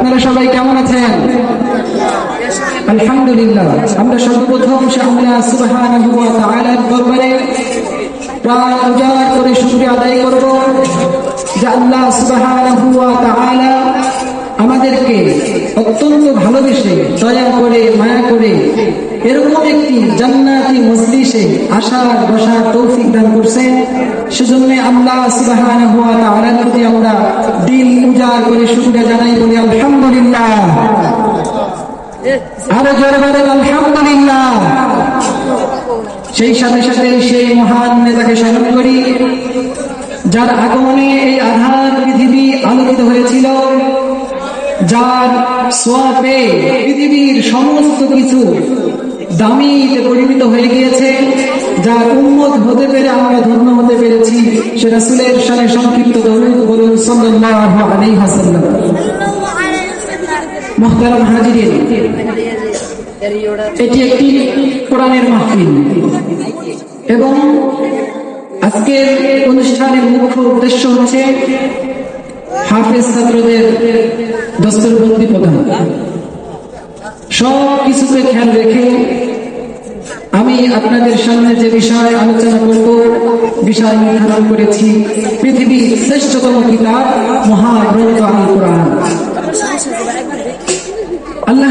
আপনারা সবাই কেমন আছেন? আলহামদুলিল্লাহ। আমরা সর্বপ্রথম সে আল্লাহ সুবহানাহু ওয়া তাআলার দরবারে প্রাণ উজাড় করে শুকরিয়া আদায় করব যে আল্লাহ সুবহানাহু ওয়া তাআলা আমাদেরকে অত্যন্ত ভালোবেসে, দয়া করে, মায়া করে এরকম একটি জান্নাতি মজলিসে আসার, বসার তৌফিক দান করছেন সেজন্য আল্লাহ প্রতি আমরা দিল উজাড় করে শুকরিয়া জানাই বলি আরও জোরে বলেন, আলহামদুলিল্লাহ। সেই সাথে সাথে সেই মহান নেতাকে স্মরণ করি, যার আগমনে এই আধার পৃথিবী আলোকিত হয়েছিল, যার সোয়াপে পৃথিবীর সমস্ত কিছু দামিতে পরিণত হয়ে গিয়েছে, যার উন্মত হতে পেরে আমরা ধন্য হতে পেরেছি সেটা সুলের সালে সংক্ষিপ্ত দরুদ বলুন, সাল্লাল্লাহু আলাইহি ওয়াসাল্লাম। মোহতারাম এটি একটি কোরআনের মাহফিল। এবং আজকের অনুষ্ঠানের মুখ্য উদ্দেশ্য হচ্ছে হাফেজ ছাত্রদের দস্তরবন্দি প্রদান। সব কিছুতে খেয়াল রেখে আমি আপনাদের সামনে যে বিষয় আলোচনা করব, বিষয় নির্ধারণ করেছি, পৃথিবীর শ্রেষ্ঠতম কিতাব, মহাগ্রন্থ আল কোরআন আল্লাহ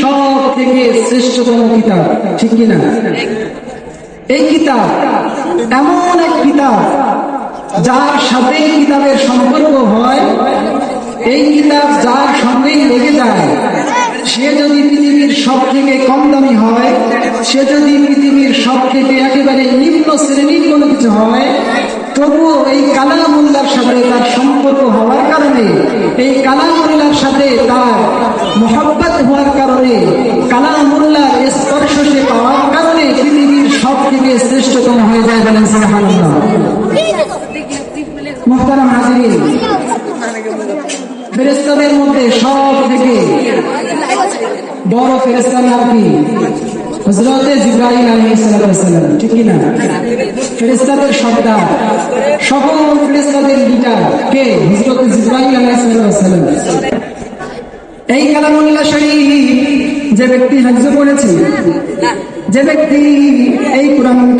সব থেকে শ্রেষ্ঠতম কিতাব, ঠিক কিনা? এই কিতাব এমন এক কিতাব যার সাথে কিতাবের সম্পর্ক হয়, এই কিতাব যার সঙ্গেই লেগে যায়। সে যদি পৃথিবীর সব থেকে কম দামি হয়, সে যদি পৃথিবীর সব থেকে একেবারে নিম্ন শ্রেণির কোনো কিছু হয়, তবুও এই কালামুল্লার সাথে তার সম্পর্ক হওয়ার কারণে, এই কালামুল্লার সাথে তার মোহাব্বত হওয়ার কারণে কালামুল্লার স্পর্শ সে পাওয়ার কারণে পৃথিবীর সব থেকে শ্রেষ্ঠতম হয়ে যায় বলেন ফেরেস্তাদের মধ্যে সব থেকে বড় ফেরেস্তার নাম কি? হজরতে জিব্রাহিম আলাইহিস সালাম, ঠিক কি না ফেরেস্তাদের সর্দার, সকল ফেরেস্তাদের লিডার কে? হজরতে জিব্রাহিম আলাইহিস সালাম এই কালামুল্লাহ শরীফ যে ব্যক্তি হাজ্য করেছে, যে ব্যক্তি এই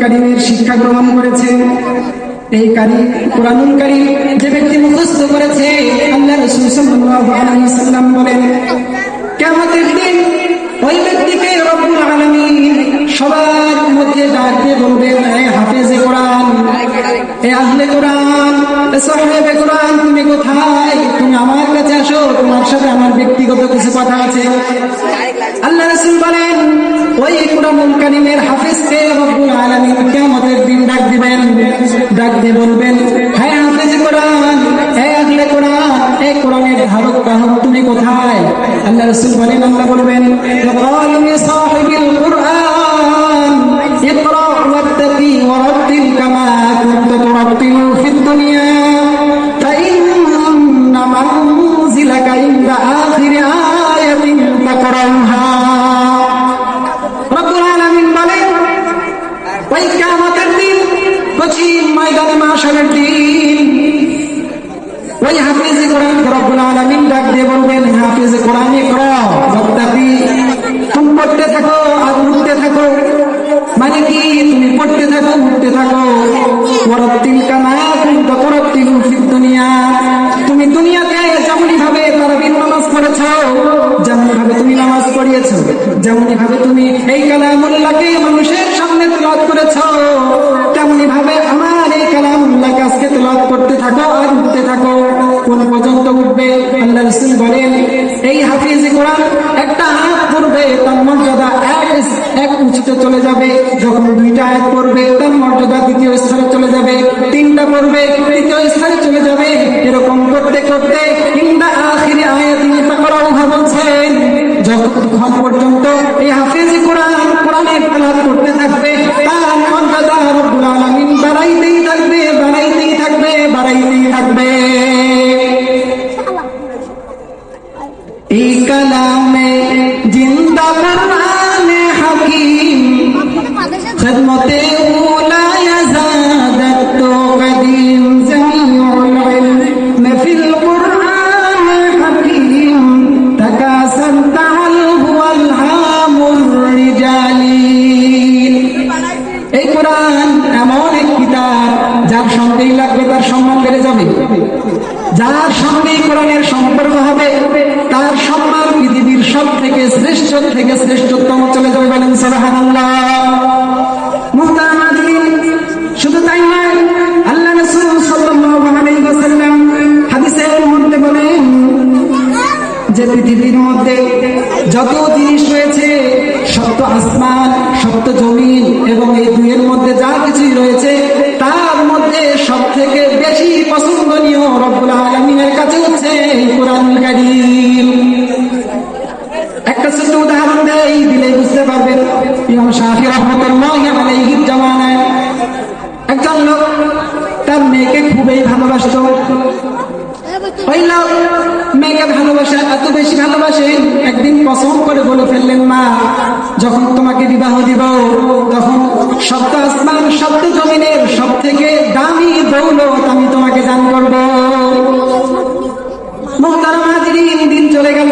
কারিমের শিক্ষা গ্রহণ করেছে, এই কারি, কোরআনুল যে ব্যক্তি মুখস্থ করেছে, আল্লাহ রাসূল সাল্লাল্লাহু আলাইহি সাল্লাম বলেন, কিয়ামতের দিন ওই ব্যক্তিকে রব্বুল আলামিন সবার মধ্যে ডাক দিয়ে বলবেন হে হাফেজে কোরআন হে আহলে কোরআন সাহেবে কোরআন, তুমি কোথায়? আসো তোমার সাথে আমার ব্যক্তিগত কিছু কথা আছে। আল্লাহ রসুল বলেন, ওই কুরআনুল কারীমের হাফেজকে রব্বুল আলামিন কিয়ামতের দিন ডাক দিবেন, ডাক দিয়ে বলবেন হ্যাঁ হাফেজ কোরআন আগলে ধারক তুমি কোথায়? আল্লাহ রাসূল বলেন, আল্লাহ বলবেন সাহিবিল কুরআন, ইকরা ওয়াত্তাকি কামা কুনতা ফিদ দুনিয়া। যেমনি ভাবে তুমি নামাজ পড়িয়েছো যেমনি ভাবে তুমি এই কালামুল্লাহকে মানুষের সামনে তেলাওয়াত করেছ তেমনি ভাবে আমার এই কালামুল্লাহকে আজকে তেলাওয়াত করতে থাকো আর উঠতে থাকো। কোন পর্যন্ত উঠবে, আল্লাহ রাসূল বলেন, এই হাফিজ কোরআন একটা হাত পড়বে, তার মর্যাদা এক এক উঁচুতে চলে যাবে। যখন দুইটা আয়াত পড়বে, তার মর্যাদা দ্বিতীয় স্তরে চলে যাবে, তিনটা পড়বে, তৃতীয় স্তরে চলে যাবে। এরকম করতে করতে কিংবা তারা উহা বলছেন, যতক্ষণ পর্যন্ত এই হাফেজ কোরআন কোরআনের খেলা করতে থাকবে বাড়াইতেই থাকবে বাড়াইতেই থাকবে বাড়াইতেই থাকবে। তার মধ্যে সব থেকে বেশি পছন্দনীয় রব্বুল আলমিনের কাছে হচ্ছে কোরআন কারীম। একটা ছোট্ট উদাহরণ দেই, দিলে বুঝতে পারবেন। ইমাম শাহি রহমতুল্লাহ আলাইহির জামানায় একজন লোক তার মেয়েকে খুবই ভালোবাসত। মেয়েকে ভালোবাসা, এত বেশি ভালোবাসেন একদিন কসম করে বলে ফেললেন, মা, যখন তোমাকে বিবাহ দিব, তখন সপ্ত আসমান, সপ্ত জমিনের সব থেকে দামি দৌলত আমি তোমাকে দান করব। মোহতারাম হাজিরিন, দিন চলে গেল।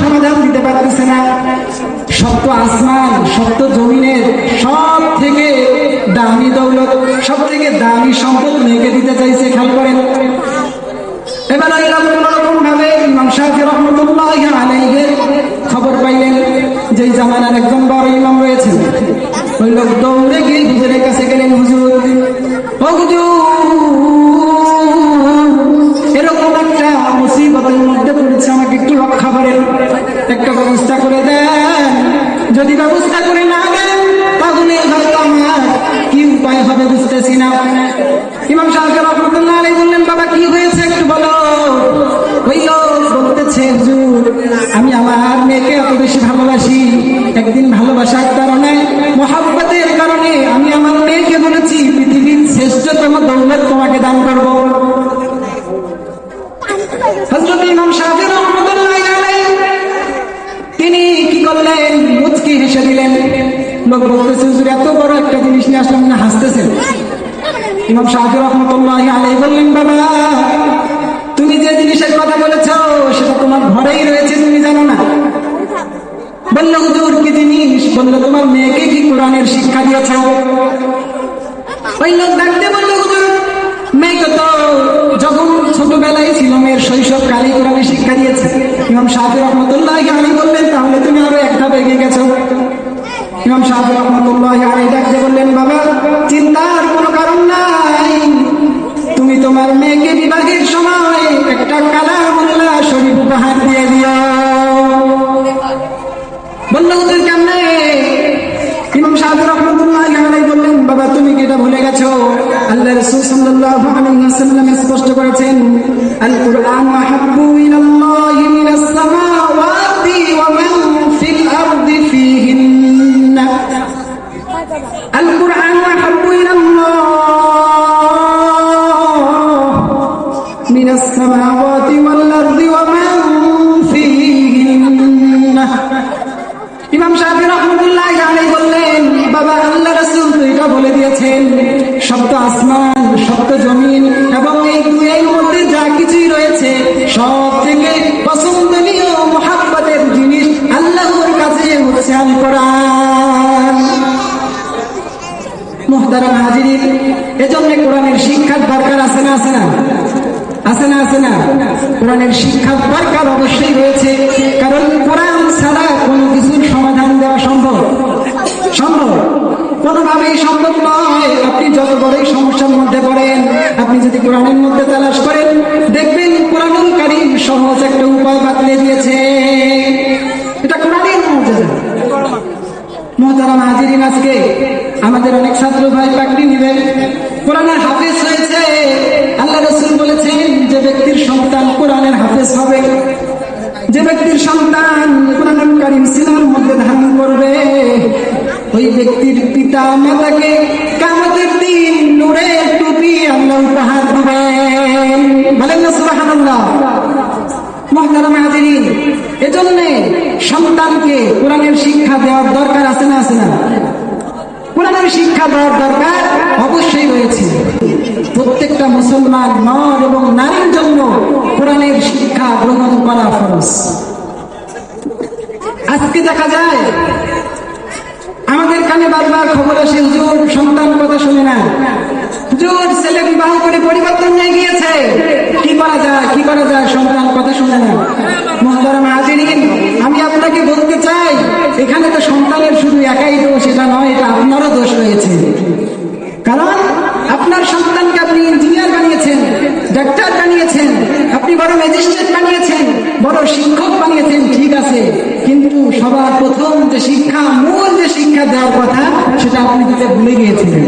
সমাধান দিতে পারতেছে না। সপ্ত আসমান, সপ্ত জমিনের সব থেকে দামি দৌলত সব থেকে দামি সম্পদ মেঘে দিতে চাইছে, খেয়াল করেন। এবার রকম ভাবে ইমাম শাহি একটা ব্যবস্থা করে দেন। যদি ব্যবস্থা করে না দেন তাহলে কি উপায় হবে বুঝতেছি না। ইমাম সাহেব বললেন, বাবা, তুমি যে জিনিসের কথা বলেছ, সেটা তোমার ঘরেই রয়েছে, তুমি জানো না। বলল, হুজুর, কি জিনিস? বলল, তোমার মেয়েকে কি কোরআনের শিক্ষা দিয়েছ? ছোটবেলায় শৈশব কালী কোরআনে শিক্ষা দিয়েছে। ইমাম শাহি রহমতুল্লাহ আলী বললেন, তাহলে তুমি আরও একটা বেগে গেছো। ইমাম শাহি রহমতুল্লাহ আলী ডাকতে বললেন, বাবা, চিন্তার কোনো কারণ নাই। তোমার মেয়েকে বিবাহের সময় একটা কালামুল্লাহ শরীফ উপহার দিয়ে দিও। বলল ওদের কেমনে? ইমাম সাহেব রহমতুল্লাহ বললেন, বাবা, তুমি কি এটা ভুলে গেছো? আল্লাহ রসুল ওয়াসাল্লাম স্পষ্ট করেছেন আল কুরআন মাহাব্বু ইলাল্লাহি ওয়াল আরদি ওয়া মান ফীহিন্না ইমাম শাহি রহমতুল্লাহ আলাই বললেন, বাবা, আল্লাহ রাসূল তো এটা বলে দিয়েছেন শব্দ আসমান শব্দ জমিন এবং এই দুয়ের মধ্যে যা কিছুই রয়েছে, সব থেকে পছন্দনীয় মোহাব্বতের জিনিস আল্লাহর কাছে হচ্ছে আল কোরআন মোহতারাম হাজির এজন্য কোরআনের শিক্ষার দরকার আছে না আছে না? আছে না আছে না? কোরআনের শিক্ষা দরকার অবশ্যই রয়েছে, কারণ কোরআন ছাড়া কোনো কিছুর সমাধান দেওয়া সম্ভব। সম্ভব। কোনোভাবেই সম্ভব নয়। আপনি যত বড়ই সমস্যার মধ্যে পড়েন, আপনি যদি কোরআনের মধ্যে তালাশ করেন, দেখবেন কোরআনুল কারিম সহজ একটা উপায় বাতলে দিয়েছে। এটা কোরআনের মর্যাদা। মোহতারাম হাজিরিন আজকে আমাদের অনেক ছাত্র ভাই চাকরি নেবেন। কোরআনের ব্যক্তির সন্তান কোরআনের হাফেজ হবে। যে ব্যক্তির সন্তান কোরআন কারিম সিনার মধ্যে ধারণ করবে, ওই ব্যক্তির পিতা মাতাকে কামতের দিন নূরের টুপি আল্লাহ উপহার দিবেন বলেন না সুবহানাল্লাহ। এজন্য সন্তানকে কোরআনের শিক্ষা দেওয়ার দরকার আছে না আছে না? কোরআনের শিক্ষা দেওয়ার দরকার অবশ্যই রয়েছে। প্রত্যেকটা মুসলমান নর এবং নারীর জন্য কোরআনের শিক্ষা গ্রহণ করা ফরজ। আজকে দেখা যায়, আমাদের কানে বারবার খবর আসে, হুজুর, সন্তান কথা শুনে না। হুজুর, ছেলে বিবাহ করে পরিবর্তন হয়ে গিয়েছে। কি করা যায়, কি করা যায়, সন্তান কথা শুনে না। মহতরম হাজিরিন, আমি আপনাকে বলতে চাই, এখানে তো সন্তানের শুধু একাই দোষ, এটা নয়, এটা আপনারও দোষ রয়েছে। কারণ আপনার সন্তানকে আপনি ইঞ্জিনিয়ার বানিয়েছেন ডাক্তার বানিয়েছেন আপনি বড় ম্যাজিস্ট্রেট বানিয়েছেন, বড় শিক্ষক বানিয়েছেন, ঠিক আছে। কিন্তু সবার প্রথম যে শিক্ষা, মূল যে শিক্ষা দেওয়ার কথা, সেটা আপনি দিতে ভুলে গিয়েছিলেন।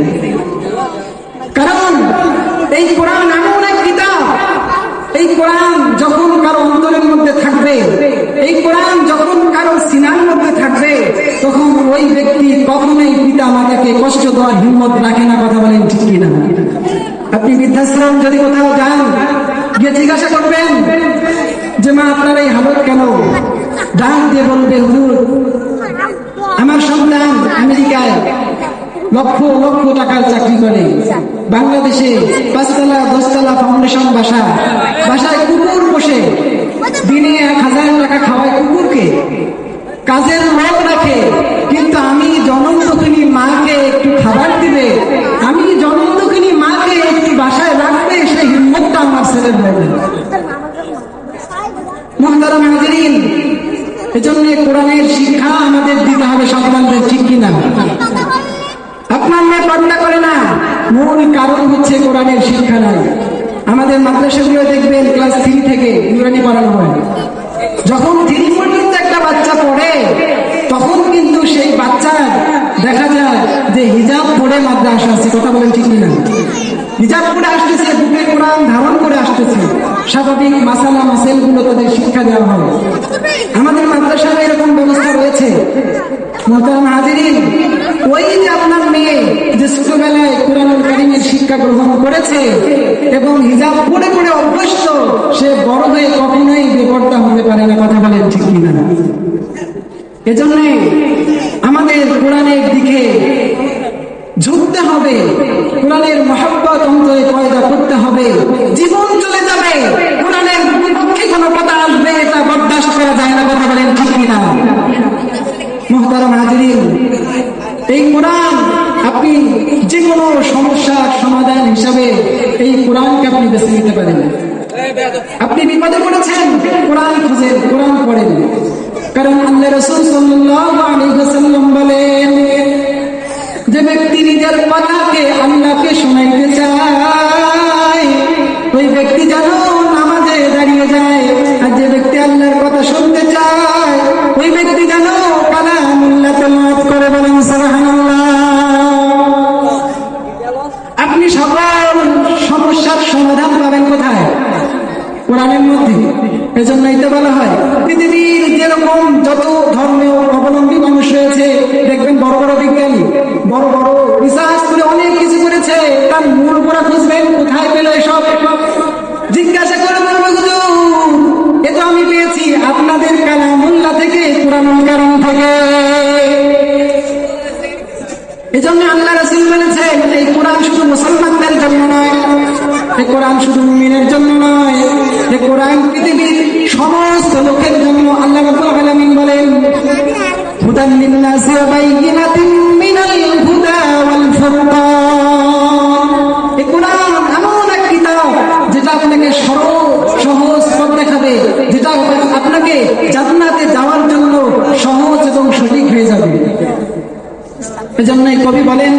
কারণ এই কোরআন এমন এক কিতাব, এই কোরআন যখন কারও অন্তরের মধ্যে থাকবে, এই কোরআন যখন কারও সিনার মধ্যে থাকবে, তখন ওই ব্যক্তি কখনোই পিতা মাতাকে কষ্ট দেওয়ার হিম্মত রাখে না, কথা বলেন ঠিক কিনা। আপনি বৃদ্ধাশ্রম যদি কোথাও যান গিয়ে জিজ্ঞাসা করবেন যে, মা, আপনার এই হালত কেন? ডাক দিয়ে বলবে হুজুর, আমার সন্তান আমেরিকায় লক্ষ লক্ষ টাকার চাকরি করে। বাংলাদেশে পাঁচতলা, দশতলা ফাউন্ডেশন বাসা। বাসায় কুকুর বসে দিনে এক হাজার টাকা খাওয়ায় কুকুরকে। কাজের লোক রাখে, কিন্তু আমি জনম দুঃখিনী মাকে একটু খাবার দিবে আমি জনম দুঃখিনী মাকে একটু বাসায় রাখবে সেই হিম্মতটা আমার ছেলের হবে মহতারাম হাজিরিন এজন্য কোরআনের শিক্ষা আমাদের দিতে হবে সন্তানদের ঠিক কিনা? আপনার মেয়ে পর্দা করে না। মূল কারণ হচ্ছে কোরআনের শিক্ষা নাই। আমাদের মাদ্রাসাগুলো দেখবেন ক্লাস থ্রি থেকে নুরানি পড়ানো হয়। যখন থ্রি পর্যন্ত একটা বাচ্চা পড়ে, তখন কিন্তু সেই বাচ্চার দেখা যায় যে হিজাব পড়ে মাদ্রাসা আছে। কথা বলেন ঠিক না হিজাব পড়ে আসতেছে বুকে কোরআন ধারণ করে আসতেছে। স্বাভাবিক মাসালা, মাসেলগুলো তাদের শিক্ষা দেওয়া হয়। আমাদের মাদ্রাসায় এরকম ব্যবস্থা রয়েছে। শিক্ষা গ্রহণ করেছে এবং হিজাব পড়ে পড়ে অভ্যস্ত, সে বড় হয়ে কখনোই বেপর্দা হতে পারে না, কথা বলেন ঠিক কিনা? এজন্য আমাদের কোরআনের দিকে ঝুঁকতে হবে। কোরআনের মহব্বত অন্তরে পয়দা করতে হবে। জীবন চলে যাবে। কোরআনের বিপক্ষে কোনো কথা আসবে এটা বরদাস্ত করা যায় না, কথা বলেন ঠিক কিনা? মোহতারাম হাজিরিন, এই কোরআন আপনি যে কোনো সমস্যার সমাধান হিসাবে এই কোরআনকে আপনি বেছে নিতে পারেন। আপনি বিপদে পড়েছেন, কোরআন খুঁজেন, কোরআন পড়েন। কারণ আল্লাহ রসুল ওয়াসাল্লাম বলেন, যে ব্যক্তি নিজের কথাকে আল্লাহকে করেছে তার মূল গোড়া খুঁজবেন, কোথায় পেল এসব? জিজ্ঞাসা করে বলব এ তো আমি পেয়েছি আপনাদের কালামুল্লাহ থেকে, কোরআনুল কারণ থেকে। এজন্য আল্লাহ রাসূল বলেছেন, এই কোরআন শুধু মুসলমানদের জন্য নয়, এই কোরআন শুধু মুমিনের জন্য নয় এই কোরআন পৃথিবীর সমস্ত লোকের জন্য আল্লাহ রাব্বুল আলামিন বলেন, হুদান লিন-নাসি ওয়া বাইয়িনাতিন মিনাল হুদা ওয়াল ফুরকান এই কোরআন এমন এক কিতাব যেটা আপনাকে কোরআনের সরল সহজ পথ দেখাবে যেটা আপনাকে জান্নাতে যাওয়ার জন্য সহজ এবং সঠিক হয়ে যাবে এজন্যই কবি বলেন